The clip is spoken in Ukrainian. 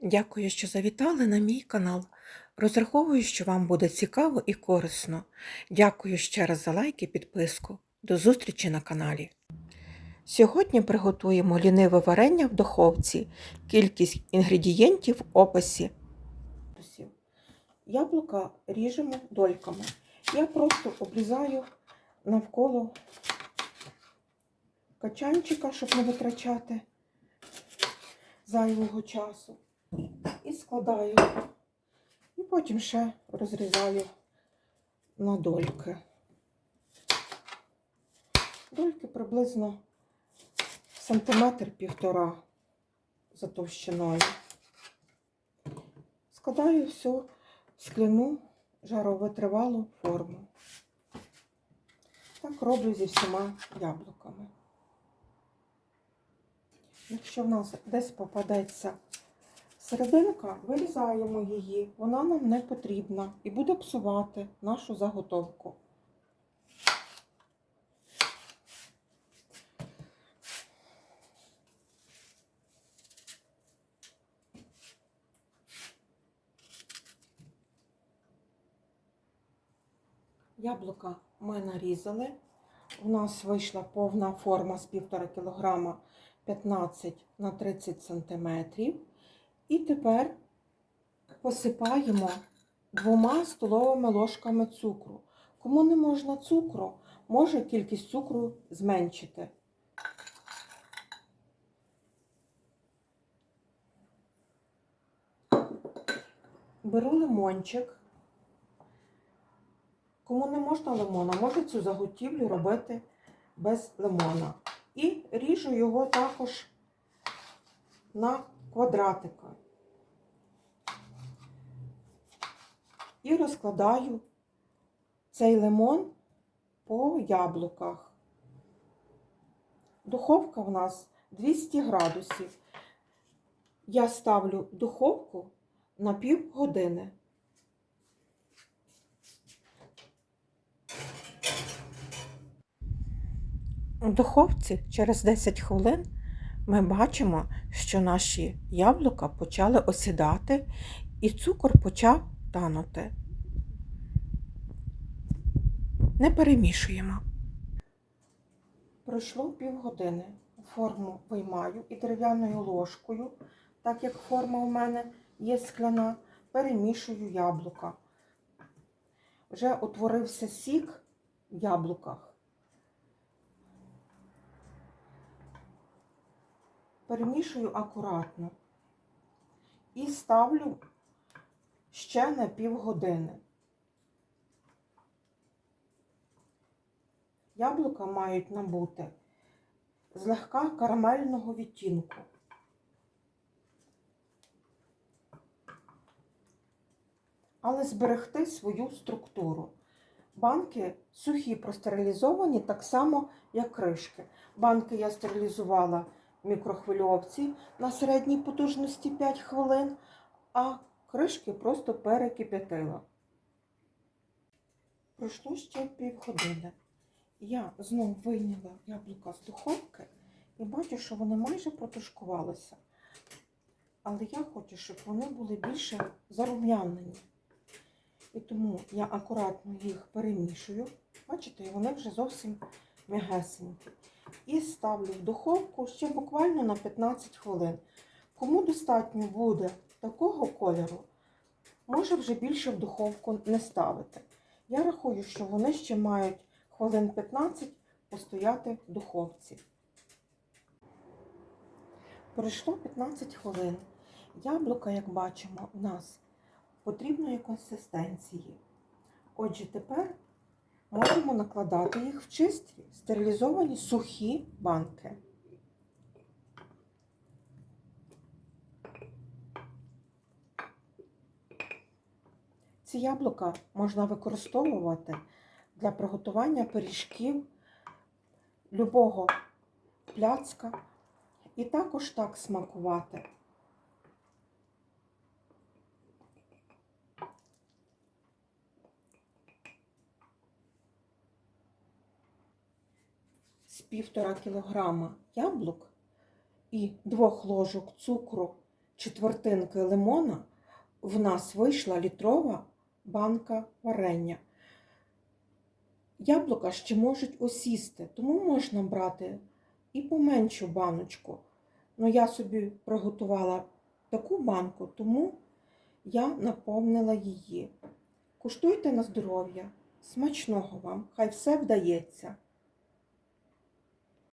Дякую, що завітали на мій канал. Розраховую, що вам буде цікаво і корисно. Дякую ще раз за лайк і підписку. До зустрічі на каналі. Сьогодні приготуємо ліниве варення в духовці. Кількість інгредієнтів в описі. Яблука ріжемо дольками. Я просто обрізаю навколо качанчика, щоб не витрачати зайвого часу. І складаю. І потім ще розрізаю на дольки. Дольки приблизно сантиметр півтора за товщиною. Складаю всю скляну жаровитривалу форму. Так роблю зі всіма яблуками. Якщо в нас десь попадеться серединка, вирізаємо її, вона нам не потрібна і буде псувати нашу заготовку. Яблука ми нарізали. У нас вийшла повна форма з 1,5 кг 15 на 30 см. І тепер посипаємо двома столовими ложками цукру. Кому не можна цукру, може кількість цукру зменшити. Беру лимончик. Кому не можна лимона, може цю заготівлю робити без лимона. І ріжу його також на квадратики. І розкладаю цей лимон по яблуках. Духовка в нас 200 градусів. Я ставлю духовку на пів години. У духовці через 10 хвилин ми бачимо, що наші яблука почали осідати і цукор почав танути. Не перемішуємо. Пройшло півгодини. Форму виймаю і дерев'яною ложкою, так як форма у мене є скляна, перемішую яблука. Вже утворився сік в яблуках. Перемішую акуратно і ставлю ще на півгодини. Яблука мають набути злегка карамельного відтінку. Але зберегти свою структуру. Банки сухі простерилізовані так само, як кришки. Банки я стерилізувала мікрохвильовці на середній потужності 5 хвилин, а кришки просто перекип'ятила. Пройшло ще півгодини. Я знову вийняла яблука з духовки і бачу, що вони майже протушкувалися. Але я хочу, щоб вони були більше зарум'янені. І тому я акуратно їх перемішую. Бачите, вони вже зовсім м'ягесенькі. І ставлю в духовку ще буквально на 15 хвилин. Кому достатньо буде такого кольору, може вже більше в духовку не ставити. Я рахую, що вони ще мають хвилин 15 постояти в духовці. Пройшло 15 хвилин. Яблука, як бачимо, у нас потрібної консистенції. Отже, тепер можемо накладати їх в чисті, стерилізовані сухі банки. Ці яблука можна використовувати для приготування пиріжків любого пляцка і також так смакувати. з півтора кілограма яблук і двох ложок цукру четвертинки лимона в нас вийшла літрова банка варення. Яблука ще можуть осісти, тому можна брати і поменшу баночку. Ну, я собі приготувала таку банку, тому я наповнила її. Куштуйте на здоров'я. Смачного вам, хай все вдається.